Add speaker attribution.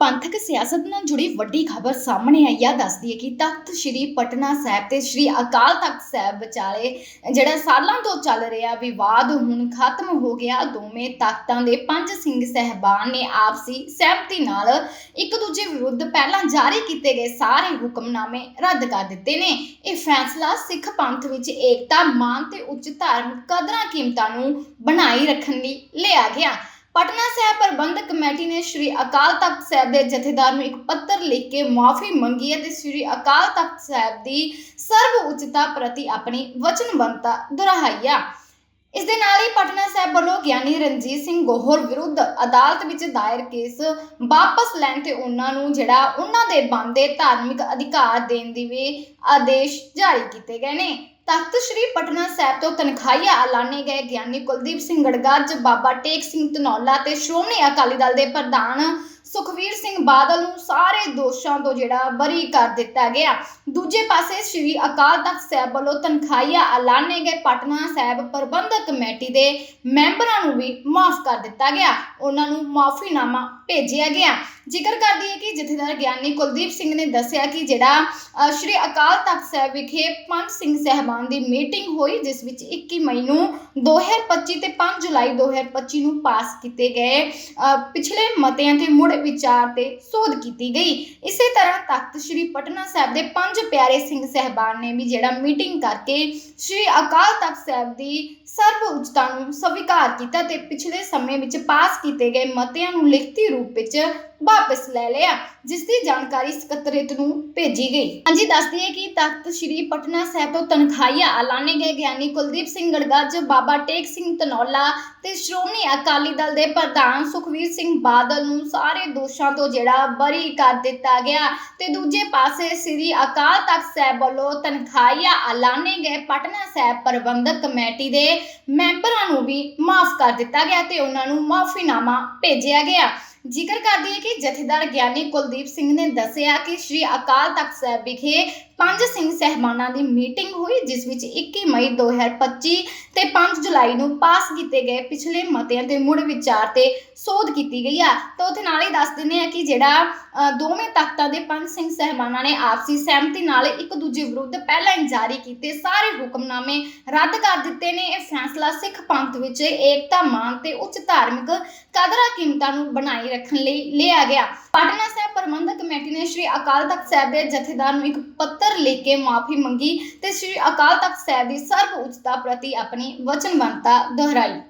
Speaker 1: ਪੰਥਕ ਸਿਆਸਤ ਨਾਲ ਜੁੜੀ ਵੱਡੀ ਖਬਰ ਸਾਹਮਣੇ ਆਈ ਆ, ਦੱਸਦੀ ਹੈ ਕਿ ਤਖਤ ਸ੍ਰੀ ਪਟਨਾ ਸਾਹਿਬ ਤੇ ਸ੍ਰੀ ਅਕਾਲ ਤਖਤ ਸਾਹਿਬ ਵਿਚਾਲੇ ਜਿਹੜਾ ਸਾਲਾਂ ਤੋਂ ਚੱਲ ਰਿਹਾ ਵਿਵਾਦ ਹੁਣ ਖਤਮ ਹੋ ਗਿਆ। ਦੋਵੇਂ ਤਖਤਾਂ ਦੇ ਪੰਜ ਸਿੰਘ ਸਹਿਬਾਨ ਨੇ ਆਪਸੀ ਸਹਿਮਤੀ ਨਾਲ ਇੱਕ ਦੂਜੇ ਵਿਰੁੱਧ ਪਹਿਲਾਂ ਜਾਰੀ ਕੀਤੇ ਗਏ ਸਾਰੇ ਹੁਕਮਨਾਮੇ ਰੱਦ ਕਰ ਦਿੱਤੇ ਨੇ। ਇਹ ਫੈਸਲਾ ਸਿੱਖ ਪੰਥ ਵਿੱਚ ਏਕਤਾ, ਮਾਨ ਤੇ ਉੱਚ ਧਾਰਮਿਕ ਕਦਰਾਂ ਕੀਮਤਾਂ ਨੂੰ ਬਣਾਈ ਰੱਖਣ ਲਈ ਲਿਆ ਗਿਆ। ਪਟਨਾ ਸਾਹਿਬ ਪ੍ਰਬੰਧਕ ਕਮੇਟੀ ਨੇ ਸ੍ਰੀ ਅਕਾਲ ਤਖਤ ਸਾਹਿਬ ਦੇ ਜਥੇਦਾਰ ਨੂੰ ਇੱਕ ਪੱਤਰ ਲਿਖ ਕੇ ਮਾਫੀ ਮੰਗੀ ਹੈ ਤੇ ਸ੍ਰੀ ਅਕਾਲ ਤਖਤ ਸਾਹਿਬ ਦੀ ਸਰਵ ਉੱਚਤਾ ਪ੍ਰਤੀ ਆਪਣੀ ਵਚਨਬੱਧਤਾ ਦੁਹਰਾਈ ਆ। ਇਸ ਦੇ ਨਾਲ ਹੀ ਪਟਨਾ ਸਾਹਿਬ ਵੱਲੋਂ ਗਿਆਨੀ ਰਣਜੀਤ ਸਿੰਘ ਗੋਹਰ ਵਿਰੁੱਧ ਅਦਾਲਤ ਵਿੱਚ ਦਾਇਰ ਕੇਸ ਵਾਪਸ ਲੈਣ ਤੇ ਉਹਨਾਂ ਨੂੰ ਜਿਹੜਾ ਉਹਨਾਂ ਦੇ ਬੰਦੇ ਧਾਰਮਿਕ ਅਧਿਕਾਰ ਦੇਣ ਦੀ ਵੀ ਆਦੇਸ਼ ਜਾਰੀ ਕੀਤੇ ਗਏ ਨੇ। ਤਖਤ ਸ੍ਰੀ ਪਟਨਾ ਸਾਹਿਬ ਤੋਂ ਤਨਖਾਹੀਆ ਐਲਾਨੇ ਗਏ ਗਿਆਨੀ ਕੁਲਦੀਪ ਸਿੰਘ ਗੜਗੱਜ, ਬਾਬਾ ਟੇਕ ਸਿੰਘ ਧਨੌਲਾ ਤੇ ਸ਼੍ਰੋਮਣੀ ਅਕਾਲੀ ਦਲ ਦੇ ਪ੍ਰਧਾਨ ਸੁਖਵੀਰ ਸਿੰਘ ਬਾਦਲ ਨੂੰ ਸਾਰੇ ਦੋਸ਼ਾਂ ਤੋਂ ਜਿਹੜਾ ਬਰੀ ਕਰ ਦਿੱਤਾ ਗਿਆ। ਦੂਜੇ ਪਾਸੇ ਸ੍ਰੀ ਅਕਾਲ ਤਖਤ ਸਾਹਿਬ ਵੱਲੋਂ ਤਨਖਾਹੀਆ ਐਲਾਨੇ ਗਏ ਪਟਨਾ ਸਾਹਿਬ ਪ੍ਰਬੰਧਕ ਕਮੇਟੀ ਦੇ ਮੈਂਬਰਾਂ ਨੂੰ ਵੀ ਮਾਫ ਕਰ ਦਿੱਤਾ ਗਿਆ। ਉਹਨਾਂ ਨੂੰ ਮਾਫੀਨਾਮਾ ਭੇਜਿਆ ਗਿਆ। ਜ਼ਿਕਰ ਕਰਦੀ ਹੈ ਕਿ ਜਥੇਦਾਰ ਗਿਆਨੀ ਕੁਲਦੀਪ ਸਿੰਘ ਨੇ ਦੱਸਿਆ ਕਿ ਜਿਹੜਾ ਅ, ਸ਼੍ਰੀ ਅਕਾਲ ਤਖਤ ਸਾਹਿਬ ਵਿਖੇ ਪੰਜ ਸਿੰਘ ਸਹਿਬਾਨ ਦੀ ਮੀਟਿੰਗ ਹੋਈ ਜਿਸ ਵਿੱਚ 21 ਮਈ ਨੂੰ 2025 ਤੇ 5 ਜੁਲਾਈ 2025 ਨੂੰ ਪਾਸ ਕੀਤੇ ਗਏ ਅ, ਪਿਛਲੇ ਮਤਿਆਂ ਤੇ ਮੁੜ ਵਿਚਾਰ ਤੇ ਸੋਧ ਕੀਤੀ ਗਈ। ਇਸੇ ਤਰ੍ਹਾਂ ਤਖਤ ਸ੍ਰੀ ਪਟਨਾ ਸਾਹਿਬ ਦੇ ਪੰਜ ਪਿਆਰੇ ਸਿੰਘ ਸਹਿਬਾਨ ਨੇ ਵੀ ਜਿਹੜਾ ਮੀਟਿੰਗ ਕਰਕੇ ਸ੍ਰੀ ਅਕਾਲ ਤਖਤ ਸਾਹਿਬ ਦੀ ਸਰਬ ਉੱਚਤਾ ਨੂੰ ਸਵੀਕਾਰ ਕੀਤਾ ਤੇ ਪਿਛਲੇ ਸਮੇਂ ਵਿੱਚ ਪਾਸ ਕੀਤੇ ਗਏ ਮਤਿਆਂ ਨੂੰ ਲਿਖਤੀ ਰੂਪ ਵਿੱਚ ਵਾਪਸ ਲੈ ਲਿਆ, ਜਿਸ ਦੀ ਜਾਣਕਾਰੀ ਸਕੱਤਰੇਤ ਨੂੰ ਭੇਜੀ ਗਈ। ਹਾਂਜੀ ਦੱਸਦੀ ਹੈ ਕਿ ਤਖਤ ਸ੍ਰੀ ਪਟਨਾ ਸਾਹਿਬ ਤੋਂ ਤਨਖਾਹੀਆ ਐਲਾਨੇ ਗਏ ਗਿਆਨੀ ਕੁਲਦੀਪ ਸਿੰਘ ਗੜਗੱਜ ਬਾਬਾ ਟੇਕ ਸਿੰਘ ਧਨੌਲਾ ਤੇ ਸ਼੍ਰੋਮਣੀ ਅਕਾਲੀ ਦਲ ਦੇ ਪ੍ਰਧਾਨ ਸੁਖਵੀਰ ਸਿੰਘ ਬਾਦਲ ਨੂੰ ਸਾਰੇ ਦੋਸ਼ਾਂ ਤੋਂ ਜਿਹੜਾ ਬਰੀ ਕਰ ਦਿੱਤਾ ਗਿਆ ਤੇ ਦੂਜੇ ਪਾਸੇ ਸ੍ਰੀ ਅਕਾਲ ਤਖਤ ਸਾਹਿਬ ਵੱਲੋਂ ਤਨਖਾਹੀਆ ਐਲਾਨੇ ਗਏ ਪਟਨਾ ਸਾਹਿਬ ਪ੍ਰਬੰਧਕ ਕਮੇਟੀ ਦੇ ਮੈਂਬਰਾਂ ਨੂੰ ਵੀ ਮਾਫ ਕਰ ਦਿੱਤਾ ਗਿਆ ਤੇ ਉਹਨਾਂ ਨੂੰ ਮਾਫੀਨਾਮਾ ਭੇਜਿਆ ਗਿਆ। ਜ਼ਿਕਰ ਕਰਦੀ ਹੈ ਕਿ ਜਥੇਦਾਰ ਗਿਆਨੀ ਕੁਲਦੀਪ ਸਿੰਘ ਨੇ ਦੱਸਿਆ ਕਿ ਸ੍ਰੀ ਅਕਾਲ ਤਖਤ ਸਾਹਿਬ ਵਿਖੇ ਪੰਜ ਸਿੰਘ ਸਹਿਬਾਨਾਂ ਦੀ ਮੀਟਿੰਗ ਹੋਈ, ਜਿਸ ਵਿੱਚ 21 ਮਈ 2025 ਤੇ 5 ਜੁਲਾਈ ਨੂੰ ਪਾਸ ਕੀਤੇ ਗਏ ਪਿਛਲੇ ਮਤਿਆਂ ਤੇ ਮੁੜ ਵਿਚਾਰ ਤੇ ਸੋਧ ਕੀਤੀ ਗਈ ਆ। ਤਾਂ ਉੱਥੇ ਨਾਲ ਹੀ ਦੱਸ ਦਿੰਦੇ ਆ ਕਿ ਜਿਹੜਾ ਦੋਵੇਂ ਤਖਤਾਂ ਦੇ ਪੰਜ ਸਿੰਘ ਸਹਿਬਾਨਾਂ ਨੇ ਆਪਸੀ ਸਹਿਮਤੀ ਨਾਲ ਇੱਕ ਦੂਜੇ ਵਿਰੁੱਧ ਪਹਿਲਾਂ ਹੀ ਜਾਰੀ ਕੀਤੇ ਸਾਰੇ ਹੁਕਮਨਾਮੇ ਰੱਦ ਕਰ ਦਿੱਤੇ ਨੇ। ਇਹ ਫੈਸਲਾ ਸਿੱਖ ਪੰਥ ਵਿੱਚ ਏਕਤਾ ਮਾਨ ਤੇ ਉੱਚ ਧਾਰਮਿਕ ਕਦਰਾਂ ਕੀਮਤਾਂ ਨੂੰ ਬਣਾਈ ਰੱਖਣ ਲਈ ਲਿਆ ਗਿਆ। ਪਟਨਾ ਸਾਹਿਬ ਪ੍ਰਬੰਧਕ ਕਮੇਟੀ ਨੇ ਸ੍ਰੀ ਅਕਾਲ ਤਖਤ ਸਾਹਿਬ ਦੇ ਜਥੇਦਾਰ ਨੂੰ ਇੱਕ ਪੱਤਰ ਲਿਖ ਕੇ ਮਾਫੀ ਮੰਗੀ ਤੇ ਸ੍ਰੀ ਅਕਾਲ ਤਖਤ ਸਾਹਿਬ ਦੀ ਸਰਬ ਉੱਚਤਾ ਪ੍ਰਤੀ ਆਪਣੀ ਵਚਨਬੱਧਤਾ ਦੁਹਰਾਈ।